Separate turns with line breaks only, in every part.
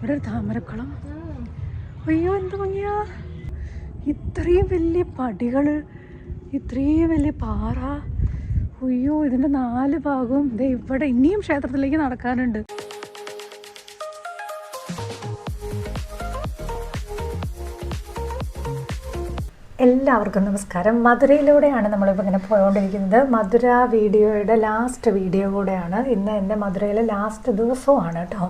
ഇവിടെ ഒരു താമരക്കുളം. അയ്യോ എന്ത് ഭംഗിയാ. ഇത്രയും വലിയ പടികൾ ഇത്രയും വലിയ പാറ. അയ്യോ ഇതിന്റെ നാല് ഭാഗവും ദേ ഇവിടെ ഇനിയും ക്ഷേത്രത്തിലേക്ക് നടക്കാനുണ്ട്. എല്ലാവർക്കും നമസ്കാരം. മധുരയിലൂടെയാണ് നമ്മളിപ്പോൾ ഇങ്ങനെ പോയോണ്ടിരിക്കുന്നത്. മധുര വീഡിയോയുടെ ലാസ്റ്റ് വീഡിയോ കൂടെയാണ്. ഇന്ന് എന്റെ മധുരയിലെ ലാസ്റ്റ് ദിവസമാണ് കേട്ടോ.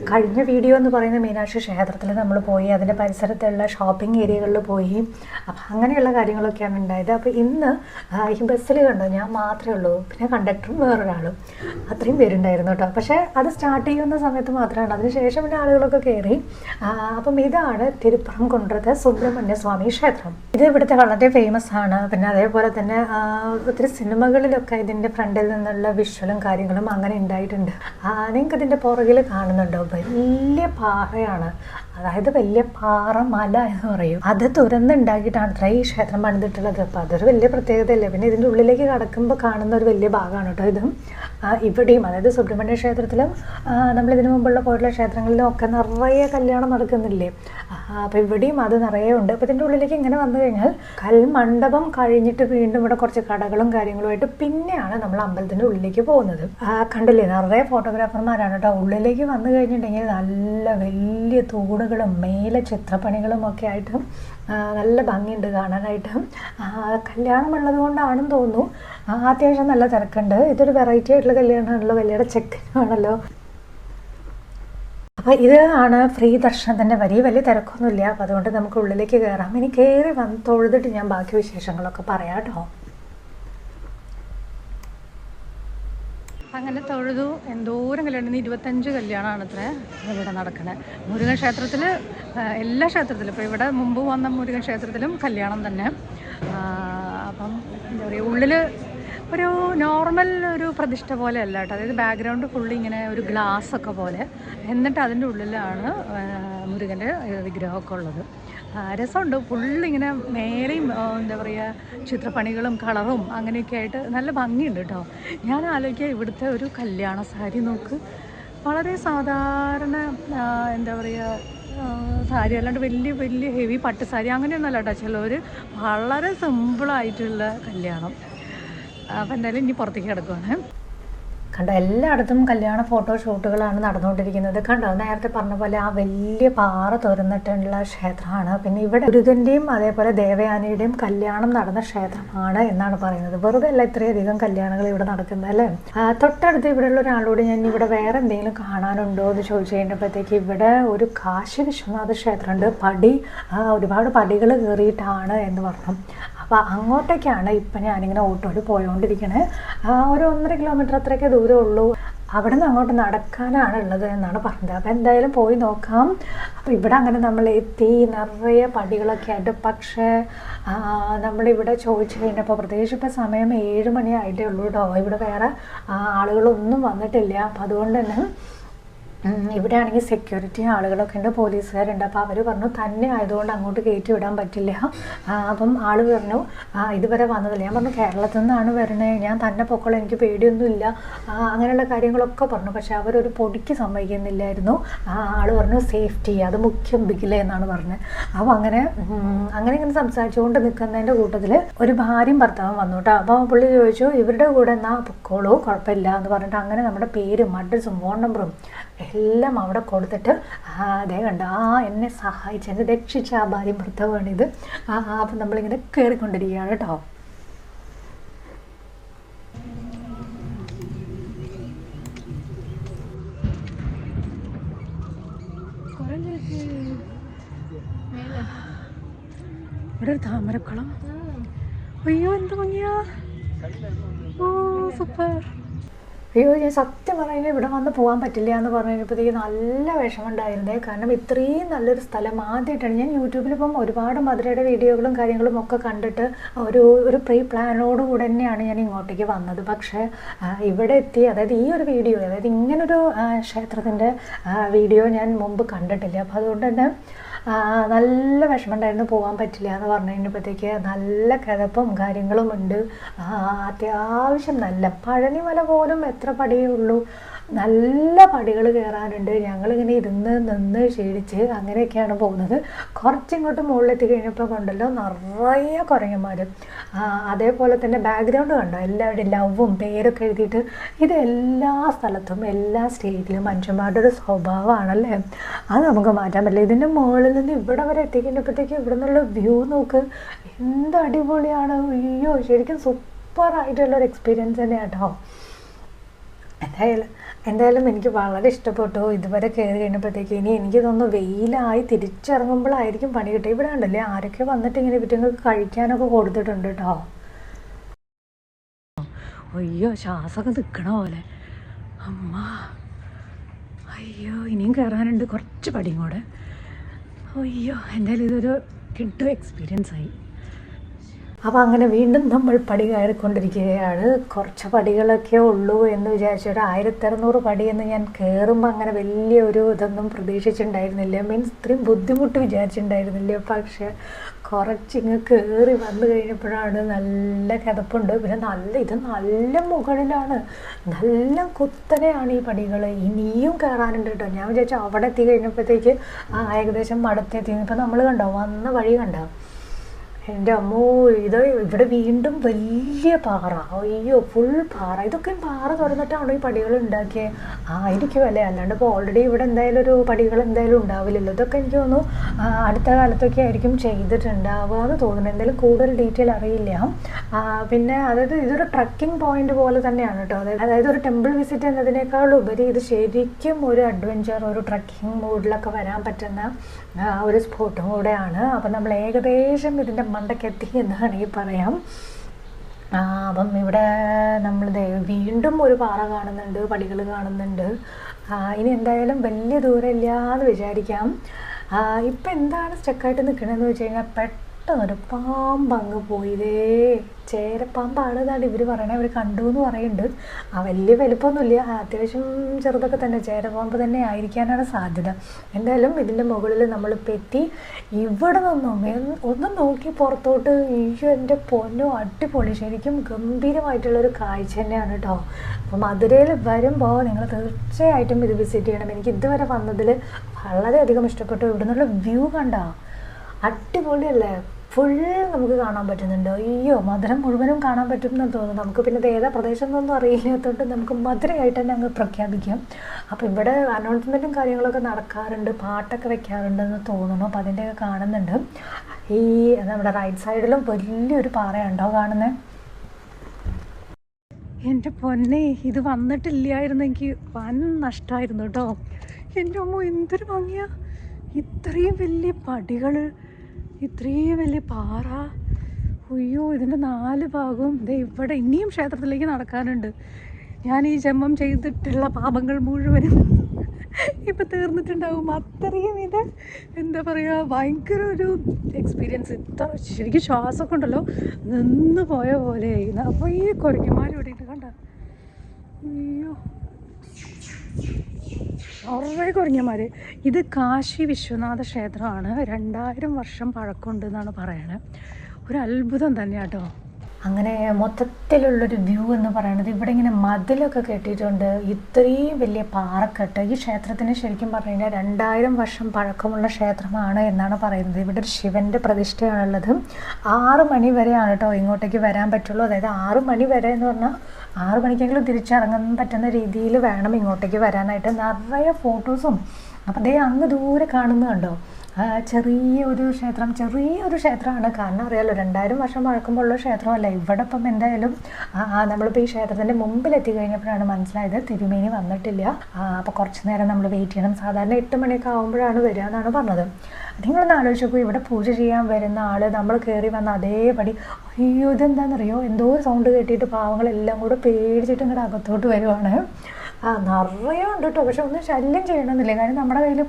കഴിഞ്ഞ വീഡിയോ എന്ന് പറയുന്ന മീനാക്ഷി ക്ഷേത്രത്തിൽ നമ്മൾ പോയി അതിന്റെ പരിസരത്തുള്ള ഷോപ്പിംഗ് ഏരിയകളിൽ പോയി. അപ്പം അങ്ങനെയുള്ള കാര്യങ്ങളൊക്കെയാണ് ഉണ്ടായത്. അപ്പോൾ ഇന്ന് ഈ ബസ്സിൽ കണ്ടോ ഞാൻ മാത്രമേ ഉള്ളൂ. പിന്നെ കണ്ടക്ടറും വേറൊരാളും. അത്രയും പേരുണ്ടായിരുന്നു കേട്ടോ. പക്ഷേ അത് സ്റ്റാർട്ട് ചെയ്യുന്ന സമയത്ത് മാത്രമാണ്. അതിനുശേഷം പിന്നെ ആളുകളൊക്കെ കയറി. അപ്പം ഇതാണ് തിരുപ്പുറം കുണ്ടത്തെ സുബ്രഹ്മണ്യ സ്വാമി ക്ഷേത്രം. ഇത് ഇവിടുത്തെ വളരെ ഫേമസ് ആണ്. പിന്നെ അതേപോലെ തന്നെ ഒത്തിരി സിനിമകളിലൊക്കെ ഇതിന്റെ ഫ്രണ്ടിൽ നിന്നുള്ള വിഷ്വലും കാര്യങ്ങളും അങ്ങനെ ഉണ്ടായിട്ടുണ്ട്. നിങ്ങൾക്ക് ഇതിന്റെ പുറകിൽ കാണുന്നുണ്ടോ? വലിയ പാറയാണ്. അതായത് വലിയ പാറ മല എന്ന് പറയും. അത് തുരന്നുണ്ടാക്കിയിട്ടാണ് അത്ര ഈ ക്ഷേത്രം പണിതിട്ടുള്ളത്. അപ്പോൾ അതൊരു വലിയ പ്രത്യേകതയല്ലേ. പിന്നെ ഇതിന്റെ ഉള്ളിലേക്ക് കടക്കുമ്പോൾ കാണുന്ന ഒരു വലിയ ഭാഗമാണ് കേട്ടോ ഇതും. ഇവിടെയും അതായത് സുബ്രഹ്മണ്യ ക്ഷേത്രത്തിലും നമ്മളിതിനു മുമ്പുള്ള പോയിട്ടുള്ള ക്ഷേത്രങ്ങളിലും ഒക്കെ നിറയെ കല്യാണം നടക്കുന്നില്ലേ? അപ്പോൾ ഇവിടെയും അത് നിറയെ ഉണ്ട്. അപ്പോൾ ഇതിന്റെ ഉള്ളിലേക്ക് ഇങ്ങനെ വന്നു കഴിഞ്ഞാൽ കൽമണ്ഡപം കഴിഞ്ഞിട്ട് വീണ്ടും ഇവിടെ കുറച്ച് കടകളും കാര്യങ്ങളുമായിട്ട് പിന്നെയാണ് നമ്മൾ അമ്പലത്തിന്റെ ഉള്ളിലേക്ക് പോകുന്നത്. കണ്ടില്ലേ നിറയെ ഫോട്ടോഗ്രാഫർമാരാണ് കേട്ടോ. ഉള്ളിലേക്ക് വന്നു കഴിഞ്ഞിട്ടുണ്ടെങ്കിൽ നല്ല വലിയ തൂണുകളും മേലെ ചിത്രപ്പണികളും ഒക്കെ ആയിട്ട് നല്ല ഭംഗിയുണ്ട് കാണാനായിട്ട്. കല്യാണം കല്യാണമുള്ളത് കൊണ്ടാണെന്ന് തോന്നുന്നു അത്യാവശ്യം നല്ല തിരക്കുണ്ട്. ഇതൊരു വെറൈറ്റി ആയിട്ടുള്ള കല്യാണമാണല്ലോ കല്യാണ ചെക്കനാണല്ലോ അപ്പോൾ ഇത് ആണ് ഫ്രീ ദർശനത്തിന്റെ വലിയ വലിയ തിരക്കൊന്നുമില്ല. അപ്പോൾ അതുകൊണ്ട് നമുക്ക് ഉള്ളിലേക്ക് കയറാം ഇനി കയറി വന്ന് തൊഴുതിട്ട് ഞാൻ ബാക്കി വിശേഷങ്ങളൊക്കെ പറയാം കേട്ടോ. അങ്ങനെ തൊഴുതു. എന്തോരം കല്യാണം. ഇരുപത്തഞ്ച് കല്യാണമാണ് അത്ര ഇവിടെ നടക്കുന്നത് മുരുകൻ ക്ഷേത്രത്തിൽ എല്ലാ ക്ഷേത്രത്തിലും. ഇപ്പോൾ ഇവിടെ മുമ്പ് വന്ന മുരുകൻ ക്ഷേത്രത്തിലും കല്യാണം തന്നെ. അപ്പം എന്താ പറയുക ഉള്ളിൽ ഒരു നോർമൽ ഒരു പ്രതിഷ്ഠ പോലെ അല്ല കേട്ടോ. അതായത് ബാക്ക്ഗ്രൗണ്ട് ഫുള്ളി ഇങ്ങനെ ഒരു ഗ്ലാസ് ഒക്കെ പോലെ. എന്നിട്ട് അതിന്റെ ഉള്ളിലാണ് മുരുകന്റെ വിഗ്രഹമൊക്കെ ഉള്ളത്. രസമുണ്ട്. ഫുള്ള് ഇങ്ങനെ മേലെയും എന്താ പറയുക ചിത്രപ്പണികളും കളറും അങ്ങനെയൊക്കെ ആയിട്ട് നല്ല ഭംഗിയുണ്ട് കേട്ടോ. ഞാൻ ആലോചിക്കുക ഇവിടുത്തെ ഒരു കല്യാണ സാരി നോക്ക്. വളരെ സാധാരണ എന്താ പറയുക സാരി അല്ലാണ്ട് വലിയ വലിയ ഹെവി പട്ട് സാരി അങ്ങനെയൊന്നുമല്ല കേട്ടോ. ചിലവർ വളരെ സിമ്പിളായിട്ടുള്ള കല്യാണം. അപ്പം എന്തായാലും ഇനി പുറത്തേക്ക് കിടക്കുവാണ്. കണ്ടോ എല്ലായിടത്തും കല്യാണ ഫോട്ടോ ഷൂട്ടുകളാണ് നടന്നുകൊണ്ടിരിക്കുന്നത്. കണ്ടോ നേരത്തെ പറഞ്ഞ പോലെ ആ വലിയ പാറ തുറന്നിട്ടുള്ള ക്ഷേത്രമാണ്. പിന്നെ ഇവിടെ മുരുകന്റെയും അതേപോലെ ദേവയാനിയുടെയും കല്യാണം നടന്ന ക്ഷേത്രമാണ് എന്നാണ് പറയുന്നത്. വെറുതെ അല്ല ഇത്രയധികം കല്യാണങ്ങൾ ഇവിടെ നടക്കുന്നത് അല്ലേ? തൊട്ടടുത്ത് ഇവിടെയുള്ള ഒരാളോട് ഞാൻ ഇവിടെ വേറെ എന്തെങ്കിലും കാണാനുണ്ടോ എന്ന് ചോദിച്ചു കഴിഞ്ഞപ്പോഴത്തേക്ക് ഇവിടെ ഒരു കാശി വിശ്വനാഥ ക്ഷേത്രമുണ്ട്. പടി ഒരുപാട് പടികൾ കയറിയിട്ടാണ് എന്ന് പറഞ്ഞു. അപ്പോൾ അങ്ങോട്ടേക്കാണ് ഇപ്പം ഞാനിങ്ങനെ ഓട്ടോയിൽ പോയോണ്ടിരിക്കണേ. ഒരു ഒന്നര കിലോമീറ്റർ അത്രയൊക്കെ ദൂരമേ ഉള്ളൂ. അവിടെ നിന്ന് അങ്ങോട്ട് നടക്കാനാണ് ഉള്ളത് എന്നാണ് പറഞ്ഞത്. അപ്പോൾ എന്തായാലും പോയി നോക്കാം. അപ്പോൾ ഇവിടെ അങ്ങനെ നമ്മൾ എത്തി നിറയെ പടികളൊക്കെ ആയിട്ട്. പക്ഷേ നമ്മളിവിടെ ചോദിച്ചു കഴിഞ്ഞപ്പോൾ പ്രത്യേകിച്ച് ഇപ്പോൾ സമയം ഏഴ് മണിയായിട്ടേ ഉള്ളൂ കേട്ടോ ഇവിടെ വേറെ ആളുകളൊന്നും വന്നിട്ടില്ല. അപ്പോൾ അതുകൊണ്ട് തന്നെ ഇവിടെ ആണെങ്കിൽ സെക്യൂരിറ്റി ആളുകളൊക്കെ ഉണ്ട് പോലീസുകാരുണ്ട്. അപ്പോൾ അവർ പറഞ്ഞു തന്നെ ആയതുകൊണ്ട് അങ്ങോട്ട് കയറ്റി വിടാൻ പറ്റില്ല. അപ്പം ആൾ പറഞ്ഞു ഇതുവരെ വന്നതില്ല. ഞാൻ പറഞ്ഞു കേരളത്തിൽ നിന്നാണ് വരണേ ഞാൻ തന്നെ പൊക്കോളാം. എനിക്ക് പേടിയൊന്നുമില്ല. അങ്ങനെയുള്ള കാര്യങ്ങളൊക്കെ പറഞ്ഞു. പക്ഷെ അവരൊരു പൊടിക്ക് സമ്മതിക്കുന്നില്ലായിരുന്നു. ആൾ പറഞ്ഞു സേഫ്റ്റി അത് മുഖ്യം ബിഗില എന്നാണ് പറഞ്ഞത് അപ്പോൾ അങ്ങനെ അങ്ങനെ ഇങ്ങനെ സംസാരിച്ചുകൊണ്ട് നിൽക്കുന്നതിന്റെ കൂട്ടത്തിൽ ഒരു ഭാര്യയും ഭർത്താവും വന്നു കേട്ടോ. അപ്പോൾ പുള്ളി ചോദിച്ചു ഇവരുടെ കൂടെ എന്നാ പൊക്കോളൂ? കുഴപ്പമില്ല എന്ന് പറഞ്ഞിട്ട് അങ്ങനെ നമ്മുടെ പേരും അഡ്രസ്സും ഫോൺ നമ്പറും എല്ലാം അവിടെ കൊടുത്തിട്ട് ആ, അതേ കണ്ട ആ എന്നെ സഹായിച്ച് എന്നെ രക്ഷിച്ച ആ ഭാര്യ ഭർത്താവാണിത് ആ ആ, അപ്പം നമ്മളിങ്ങനെ കയറിക്കൊണ്ടിരിക്കുകയാണ് കേട്ടോ. ഇവിടെ ഒരു താമരക്കുളം. അയ്യോ എന്ത് ഭംഗിയാ. ഓ സൂപ്പർ. അയ്യോ ഞാൻ സത്യം പറഞ്ഞു ഇവിടെ വന്ന് പോകാൻ പറ്റില്ല എന്ന് പറഞ്ഞപ്പോഴത്തേക്ക് നല്ല വിഷമമുണ്ടായിരുന്നേ. കാരണം ഇത്രയും നല്ലൊരു സ്ഥലം ആദ്യമായിട്ടാണ്. ഞാൻ യൂട്യൂബിൽ ഇപ്പം ഒരുപാട് മധുരയുടെ വീഡിയോകളും കാര്യങ്ങളും ഒക്കെ കണ്ടിട്ട് ഒരു ഒരു പ്രീ പ്ലാനോട് കൂടെ തന്നെയാണ് ഞാൻ ഇങ്ങോട്ടേക്ക് വന്നത്. പക്ഷേ ഇവിടെ എത്തി അതായത് ഈ ഒരു വീഡിയോ അതായത് ഇങ്ങനൊരു ക്ഷേത്രത്തിന്റെ വീഡിയോ ഞാൻ മുമ്പ് കണ്ടിട്ടില്ല. അപ്പോൾ അതുകൊണ്ട് തന്നെ നല്ല വിഷമമുണ്ടായിരുന്നു പോകാൻ പറ്റില്ല എന്ന് പറഞ്ഞു കഴിഞ്ഞപ്പോഴത്തേക്ക് നല്ല കിതപ്പും കാര്യങ്ങളും ഉണ്ട് അത്യാവശ്യം നല്ല പഴനിമല പോലും എത്ര പടിയേ ഉള്ളൂ.
നല്ല പടികൾ കയറാനുണ്ട് ഞങ്ങളിങ്ങനെ ഇരുന്ന് നിന്ന് ക്ഷീണിച്ച് അങ്ങനെയൊക്കെയാണ് പോകുന്നത്. കുറച്ചിങ്ങോട്ട് മുകളിലെത്തി കഴിഞ്ഞപ്പോൾ കൊണ്ടല്ലോ നിറയെ കുരങ്ങന്മാർ അതേപോലെ തന്നെ ബാക്ക്ഗ്രൗണ്ട് കണ്ടോ? എല്ലാവരുടെയും ലവും പേരൊക്കെ എഴുതിയിട്ട് ഇത് എല്ലാ സ്ഥലത്തും എല്ലാ സ്റ്റേറ്റിലും മനുഷ്യന്മാരുടെ ഒരു സ്വഭാവമാണല്ലേ? അത് നമുക്ക് മാറ്റാൻ പറ്റില്ല. ഇതിന്റെ മുകളിൽ നിന്ന് ഇവിടെ വരെ എത്തിക്കഴിഞ്ഞപ്പോഴത്തേക്ക് ഇവിടെ നിന്നുള്ള വ്യൂ നോക്ക്. എന്ത് അടിപൊളിയാണ്. അയ്യോ ശരിക്കും സൂപ്പർ ആയിട്ടുള്ളൊരു എക്സ്പീരിയൻസ് തന്നെയാണ് കേട്ടോ എന്തായാലും എന്തായാലും എനിക്ക് വളരെ ഇഷ്ടപ്പെട്ടു. ഇതുവരെ കയറി കഴിഞ്ഞപ്പോഴത്തേക്ക് ഇനി എനിക്ക് തോന്നുന്നു വെയിലായി തിരിച്ചിറങ്ങുമ്പോഴായിരിക്കും പണി കിട്ടുക. ഇവിടെ ഉണ്ടല്ലേ ആരൊക്കെ വന്നിട്ട് ഇങ്ങനെ ഇവറ്റങ്ങൾക്ക് കഴിക്കാനൊക്കെ കൊടുത്തിട്ടുണ്ട് കേട്ടോ അയ്യോ ശ്വാസമൊക്കെ നിൽക്കണ പോലെ. അമ്മ. അയ്യോ ഇനിയും കയറാനുണ്ട് കുറച്ച് പടിയും കൂടെ അയ്യോ എന്തായാലും ഇതൊരു കിട്ടു എക്സ്പീരിയൻസ് ആയി. അപ്പോൾ അങ്ങനെ വീണ്ടും നമ്മൾ പടി കയറിക്കൊണ്ടിരിക്കുകയാണ്. കുറച്ച് പടികളൊക്കെ ഉള്ളൂ എന്ന് വിചാരിച്ചു ആയിരത്തി അറുന്നൂറ് പടിയെന്ന് ഞാൻ കയറുമ്പോൾ അങ്ങനെ വലിയ ഒരു ഇതൊന്നും പ്രതീക്ഷിച്ചിട്ടുണ്ടായിരുന്നില്ല. മീൻസ് ഇത്രയും ബുദ്ധിമുട്ട് വിചാരിച്ചിട്ടുണ്ടായിരുന്നില്ല. പക്ഷേ കുറച്ചിങ്ങ് കയറി വന്നു കഴിഞ്ഞപ്പോഴാണ് നല്ല കിതപ്പുണ്ട്. പിന്നെ നല്ല ഇത് നല്ല മുകളിലാണ്. നല്ല കുത്തനെയാണ് ഈ പടികൾ ഇനിയും കയറാനുണ്ട് കേട്ടോ. ഞാൻ വിചാരിച്ചു അവിടെ എത്തി കഴിഞ്ഞപ്പോഴത്തേക്ക് ആ ഏകദേശം മടത്തെത്തി ഇപ്പം നമ്മൾ കണ്ടോ? വന്ന വഴി കണ്ടോ? എന്റെ അമ്മോ ഇത് ഇവിടെ വീണ്ടും വലിയ പാറ. അയ്യോ ഫുൾ പാറ. ഇതൊക്കെ പാറ തുറന്നിട്ടാണോ ഈ പടികൾ ഉണ്ടാക്കിയത് ആയിരിക്കും അല്ലേ അല്ലാണ്ട് ഇപ്പോൾ ഓൾറെഡി ഇവിടെ എന്തായാലും ഒരു പടികൾ എന്തായാലും ഉണ്ടാവില്ലല്ലോ. ഇതൊക്കെ എനിക്ക് തോന്നുന്നു അടുത്ത കാലത്തൊക്കെ ആയിരിക്കും ചെയ്തിട്ടുണ്ടാവുക എന്ന് തോന്നുന്നു. എന്തായാലും കൂടുതൽ ഡീറ്റെയിൽ അറിയില്ല. പിന്നെ അതായത് ഇതൊരു ട്രക്കിംഗ് പോയിന്റ് പോലെ തന്നെയാണ് കേട്ടോ. അതായത് അതായത് ഒരു ടെമ്പിൾ വിസിറ്റ് എന്നതിനേക്കാൾ ഉപരി ഇത് ശരിക്കും ഒരു അഡ്വഞ്ചർ ഒരു ട്രക്കിംഗ് മൂഡിലൊക്കെ വരാൻ പറ്റുന്ന ഒരു സ്പോട്ടും കൂടെയാണ്. അപ്പം നമ്മൾ ഏകദേശം ഇതിന്റെ മണ്ടയ്ക്കെത്തി എന്ന് വേണമെങ്കിൽ പറയാം. അപ്പം ഇവിടെ നമ്മൾ വീണ്ടും ഒരു പാറ കാണുന്നുണ്ട് പടികൾ കാണുന്നുണ്ട്. ഇനി എന്തായാലും വലിയ ദൂരമില്ല എന്ന് വിചാരിക്കാം. ഇപ്പം എന്താണ് സ്റ്റക്കായിട്ട് നിൽക്കണമെന്ന് വെച്ച് കഴിഞ്ഞാൽ പെട്ടെന്നൊരു പാമ്പ് അങ്ങ് പോയിതേ ചേരപ്പാമ്പാണ് എന്നാണ് ഇവർ പറയണത് ഇവർ കണ്ടു എന്ന് പറയുന്നുണ്ട്. ആ വലിയ വലിപ്പമൊന്നുമില്ല. അത്യാവശ്യം ചെറുതൊക്കെ തന്നെ. ചേരപ്പാമ്പ് തന്നെ ആയിരിക്കാനാണ് സാധ്യത. എന്തായാലും ഇതിന്റെ മുകളിൽ നമ്മൾ പെറ്റി ഇവിടെ നിന്നും ഒന്ന് നോക്കി പുറത്തോട്ട്. ഈശോ എന്റെ പൊന്നോ അടിപൊളി. ശരിക്കും ഗംഭീരമായിട്ടുള്ളൊരു കാഴ്ച തന്നെയാണ് കേട്ടോ അപ്പോൾ മധുരയിൽ വരുമ്പോൾ നിങ്ങൾ തീർച്ചയായിട്ടും ഇത് വിസിറ്റ് ചെയ്യണം. എനിക്ക് ഇതുവരെ വന്നതിൽ വളരെയധികം ഇഷ്ടപ്പെട്ടു. ഇവിടെ നിന്നുള്ള വ്യൂ കണ്ടോ. അടിപൊളിയല്ലേ? ഫുൾ നമുക്ക് കാണാൻ പറ്റുന്നുണ്ട്. അയ്യോ മധുരം മുഴുവനും കാണാൻ പറ്റും എന്ന് തോന്നുന്നു. നമുക്ക് പിന്നെ ഇത് ഏതാ പ്രദേശം എന്നൊന്നും അറിയില്ലാത്തതുകൊണ്ട് നമുക്ക് മധുരമായിട്ട് തന്നെ അങ്ങ് പ്രഖ്യാപിക്കാം. അപ്പോൾ ഇവിടെ അനൗൺസ്മെന്റും കാര്യങ്ങളൊക്കെ നടക്കാറുണ്ട്. പാട്ടൊക്കെ വെക്കാറുണ്ടെന്ന് തോന്നുന്നു. അപ്പോൾ അതിന്റെയൊക്കെ കാണുന്നുണ്ട്. ഈ നമ്മുടെ റൈറ്റ് സൈഡിലും വലിയൊരു പാറയുണ്ടോ കാണുന്നത് എന്റെ പൊന്നെ ഇത് വന്നിട്ടില്ലായിരുന്നെങ്കിൽ വൻ നഷ്ടമായിരുന്നു കേട്ടോ എന്റെ അമ്മ എന്തൊരു ഭംഗിയാ. ഇത്രയും വലിയ പടികൾ ഇത്രയും വലിയ പാറ. അയ്യോ ഇതിന്റെ നാല് ഭാഗവും ദേ ഇവിടെ ഇനിയും ക്ഷേത്രത്തിലേക്ക് നടക്കാനുണ്ട്. ഞാൻ ഈ ജന്മം ചെയ്തിട്ടുള്ള പാപങ്ങൾ മുഴുവനും ഇപ്പം തീർന്നിട്ടുണ്ടാവും. അത്രയും ഇത് എന്താ പറയുക ഭയങ്കര ഒരു എക്സ്പീരിയൻസ് ഇത്ര ശരിക്കും ശ്വാസം കൊണ്ടല്ലോ നിന്ന് പോയ പോലെ ആയിരുന്നു അപ്പോൾ ഈ ഉണ്ട് കണ്ട അയ്യോ. കുറേ കുരങ്ങന്മാർ ഇത് കാശി വിശ്വനാഥ ക്ഷേത്രമാണ്. രണ്ടായിരം വർഷം പഴക്കമുണ്ട് എന്നാണ് പറയണത് ഒരു അത്ഭുതം തന്നെയാട്ടോ. അങ്ങനെ മൊത്തത്തിലുള്ളൊരു വ്യൂ എന്ന് പറയുന്നത് ഇവിടെ ഇങ്ങനെ മതിലൊക്കെ കെട്ടിയിട്ടുണ്ട്. ഇത്രയും വലിയ പാറക്കെട്ട് ഈ ക്ഷേത്രത്തിന് ശരിക്കും പറഞ്ഞു കഴിഞ്ഞാൽ രണ്ടായിരം വർഷം പഴക്കമുള്ള ക്ഷേത്രമാണ് എന്നാണ് പറയുന്നത്. ഇവിടെ ഒരു ശിവന്റെ പ്രതിഷ്ഠയാണുള്ളത്. ആറ് മണി വരെയാണ് കേട്ടോ ഇങ്ങോട്ടേക്ക് വരാൻ പറ്റുള്ളൂ. അതായത് ആറ് മണി വരെ എന്ന് പറഞ്ഞാൽ ആറ് മണിക്കെങ്കിലും തിരിച്ചിറങ്ങാൻ പറ്റുന്ന രീതിയിൽ വേണം ഇങ്ങോട്ടേക്ക് വരാനായിട്ട്. നിറയെ ഫോട്ടോസും അപ്പം ദേ അങ്ങ് ദൂരെ കാണുന്നത് കണ്ടോ? ചെറിയ ഒരു ക്ഷേത്രം ചെറിയൊരു ക്ഷേത്രമാണ്. കാരണം അറിയാലോ രണ്ടായിരം വർഷം പഴക്കമുള്ള ക്ഷേത്രമല്ല. ഇവിടെ ഇപ്പം എന്തായാലും നമ്മളിപ്പോൾ ഈ ക്ഷേത്രത്തിന്റെ മുമ്പിൽ എത്തി കഴിഞ്ഞപ്പോഴാണ് മനസ്സിലായത് തിരുമേനി വന്നിട്ടില്ല. അപ്പോൾ കുറച്ച് നേരം നമ്മൾ വെയിറ്റ് ചെയ്യണം. സാധാരണ എട്ട് മണിയൊക്കെ ആകുമ്പോഴാണ് വരിക എന്നാണ് പറഞ്ഞത്. നിങ്ങളൊന്ന് ആലോചിച്ചപ്പോൾ ഇവിടെ പൂജ ചെയ്യാൻ വരുന്ന ആൾ നമ്മൾ കയറി വന്ന അതേപടി അയ്യോ ഇതെന്താണെന്നറിയോ എന്തോ ഒരു സൗണ്ട് കേട്ടിട്ട് പാവങ്ങളെല്ലാം കൂടെ പേടിച്ചിട്ട് ഇങ്ങോട്ട് അകത്തോട്ട് വരുവാണ്. ആ നിറയെ ഉണ്ട് കേട്ടോ പക്ഷെ ഒന്നും ശല്യം ചെയ്യണമെന്നില്ല. കാരണം നമ്മുടെ കയ്യിൽ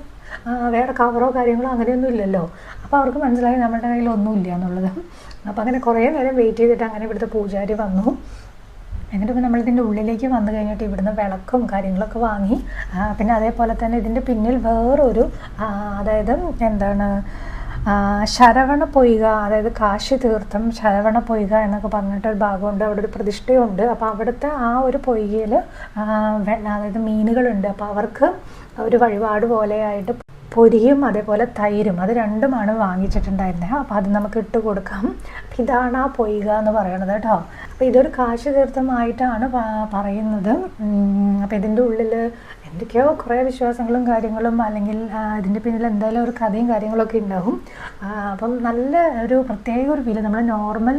വേറെ കവറോ കാര്യങ്ങളോ അങ്ങനെയൊന്നും ഇല്ലല്ലോ. അപ്പോൾ അവർക്ക് മനസ്സിലായി നമ്മുടെ കയ്യിൽ ഒന്നുമില്ല എന്നുള്ളത്. അപ്പോൾ അങ്ങനെ കുറേ നേരം വെയിറ്റ് ചെയ്തിട്ട് അങ്ങനെ ഇവിടുത്തെ പൂജാരി വന്നു. എന്നിട്ട് ഇപ്പോൾ നമ്മളിതിന്റെ ഉള്ളിലേക്ക് വന്നു കഴിഞ്ഞിട്ട് ഇവിടുന്ന് വിളക്കും കാര്യങ്ങളൊക്കെ വാങ്ങി. പിന്നെ അതേപോലെ തന്നെ ഇതിന്റെ പിന്നിൽ വേറൊരു അതായത് എന്താണ്
ശരവണ പൊയ്ക അതായത് കാശി തീർത്ഥം ശരവണ പൊയ്ക എന്നൊക്കെ പറഞ്ഞിട്ട് ഒരു ഭാഗമുണ്ട്. അവിടെ ഒരു പ്രതിഷ്ഠയുണ്ട്. അപ്പോൾ അവിടുത്തെ ആ ഒരു പൊയ്കയിൽ അതായത് മീനുകളുണ്ട്. അപ്പോൾ അവർക്ക് ഒരു വഴിപാട് പോലെയായിട്ട് പൊരിയും അതേപോലെ തൈരും. അത് രണ്ടുമാണ് വാങ്ങിച്ചിട്ടുണ്ടായിരുന്നത് അപ്പോൾ അത് നമുക്ക് ഇട്ട് കൊടുക്കാം. ഇതാണ് ആ പൊയ്ക എന്ന് പറയണത് കേട്ടോ. അപ്പോൾ ഇതൊരു കാശ് തീർത്ഥമായിട്ടാണ് പറയുന്നത്. അപ്പോൾ ഇതിന്റെ ഉള്ളിൽ എന്തൊക്കെയോ കുറേ വിശ്വാസങ്ങളും കാര്യങ്ങളും അല്ലെങ്കിൽ ഇതിന്റെ പിന്നിൽ എന്തായാലും ഒരു കഥയും കാര്യങ്ങളൊക്കെ ഉണ്ടാവും. അപ്പം നല്ല ഒരു പ്രത്യേക ഒരു ഫീൽ. നമ്മൾ നോർമൽ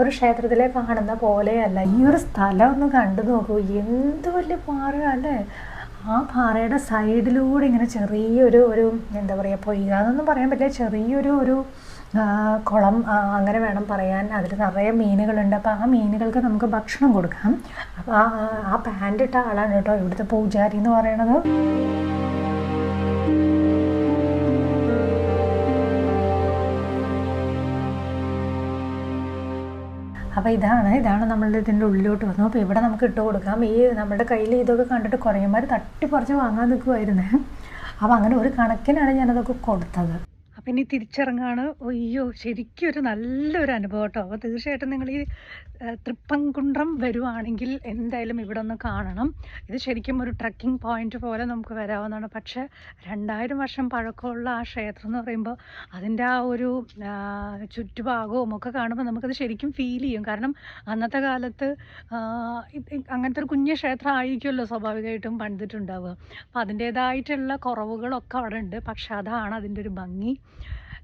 ഒരു ക്ഷേത്രത്തിലെ കാണുന്ന പോലെയല്ല. ഈ ഒരു സ്ഥലം ഒന്ന് കണ്ടു നോക്കൂ. എന്ത് വലിയ പാറ അല്ലേ? ആ പാറയുടെ സൈഡിലൂടെ ഇങ്ങനെ ചെറിയൊരു ഒരു എന്താ പറയുക പൊയ്ക എന്നൊന്നും പറയാൻ പറ്റില്ല. ചെറിയൊരു ഒരു കുളം അങ്ങനെ വേണം പറയാൻ. അതിൽ നിറയെ മീനുകളുണ്ട്. അപ്പോൾ ആ മീനുകൾക്ക് നമുക്ക് ഭക്ഷണം കൊടുക്കാം. അപ്പോൾ ആ- ആ പാന്റ് ഇട്ട ആളാണ് കേട്ടോ ഇവിടുത്തെ പൂജാരി എന്ന് പറയണത് അപ്പോൾ ഇതാണ് ഇതാണ് നമ്മൾ ഇതിന്റെ ഉള്ളിലോട്ട് വന്നു. അപ്പോൾ ഇവിടെ നമുക്ക് ഇട്ട് കൊടുക്കാം. ഈ നമ്മുടെ കയ്യിൽ ഇതൊക്കെ കണ്ടിട്ട് കുറേമാർ തട്ടിപ്പറിച്ച് വാങ്ങാൻ നിൽക്കുമായിരുന്നേ അപ്പോൾ അങ്ങനെ ഒരു കണക്കിനാണ് ഞാനതൊക്കെ കൊടുത്തത്. അപ്പം ഇനി തിരിച്ചിറങ്ങാണ്. അയ്യോ ശരിക്കും ഒരു നല്ലൊരു അനുഭവം കേട്ടോ അപ്പോൾ തീർച്ചയായിട്ടും നിങ്ങൾ ഈ തൃപ്പംകുണ്ട്രം വരുവാണെങ്കിൽ എന്തായാലും ഇവിടെ ഒന്ന് കാണണം. ഇത് ശരിക്കും ഒരു ട്രക്കിംഗ് പോയിന്റ് പോലെ നമുക്ക് വരാവുന്നതാണ്. പക്ഷേ രണ്ടായിരം വർഷം പഴക്കമുള്ള ആ ക്ഷേത്രം എന്ന് പറയുമ്പോൾ അതിന്റെ ആ ഒരു ചുറ്റുഭാഗവും ഒക്കെ കാണുമ്പോൾ നമുക്കത് ശരിക്കും ഫീൽ ചെയ്യും. കാരണം അന്നത്തെ കാലത്ത് അങ്ങനത്തെ ഒരു കുഞ്ഞു ക്ഷേത്രം ആയിരിക്കുമല്ലോ സ്വാഭാവികമായിട്ടും പണിതിട്ടുണ്ടാവുക. അപ്പോൾ അതിന്റേതായിട്ടുള്ള കുറവുകളൊക്കെ അവിടെ ഉണ്ട്. പക്ഷെ അതാണ് അതിന്റെ ഒരു ഭംഗി.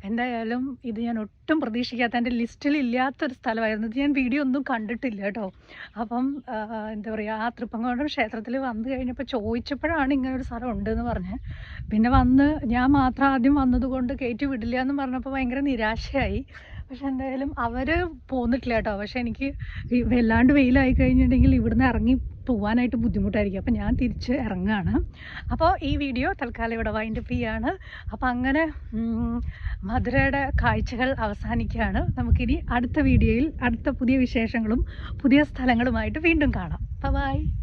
എന്തായാലും ഇത് ഞാൻ ഒട്ടും പ്രതീക്ഷിക്കാത്ത എന്റെ ലിസ്റ്റിൽ ഇല്ലാത്തൊരു സ്ഥലമായിരുന്നു. ഇത് ഞാൻ വീഡിയോ ഒന്നും കണ്ടിട്ടില്ല കേട്ടോ. അപ്പം എന്താ പറയുക ആ തൃപ്പങ്കോടം ക്ഷേത്രത്തിൽ വന്നു കഴിഞ്ഞപ്പോൾ ചോദിച്ചപ്പോഴാണ് ഇങ്ങനൊരു സ്ഥലം ഉണ്ടെന്ന് പറഞ്ഞത്. പിന്നെ വന്ന് ഞാൻ മാത്രം ആദ്യം വന്നതുകൊണ്ട് കയറ്റി വിടില്ല എന്ന് പറഞ്ഞപ്പോൾ ഭയങ്കര നിരാശയായി. പക്ഷെ എന്തായാലും അവർ പോന്നിട്ടില്ല കേട്ടോ. പക്ഷെ എനിക്ക് വല്ലാണ്ട് വെയിലായി കഴിഞ്ഞിട്ടുണ്ടെങ്കിൽ ഇവിടുന്ന് ഇറങ്ങി പോകാനായിട്ട് ബുദ്ധിമുട്ടായിരിക്കും. അപ്പോൾ ഞാൻ തിരിച്ച് ഇറങ്ങുകയാണ് അപ്പോൾ ഈ വീഡിയോ തൽക്കാലം ഇവിടെ വൈൻഡ് ചെയ്യാണ്. അപ്പോൾ അങ്ങനെ മധുരയുടെ കാഴ്ചകൾ അവസാനിക്കുകയാണ്. നമുക്കിനി അടുത്ത വീഡിയോയിൽ അടുത്ത പുതിയ വിശേഷങ്ങളും പുതിയ സ്ഥലങ്ങളുമായിട്ട് വീണ്ടും കാണാം. ബൈ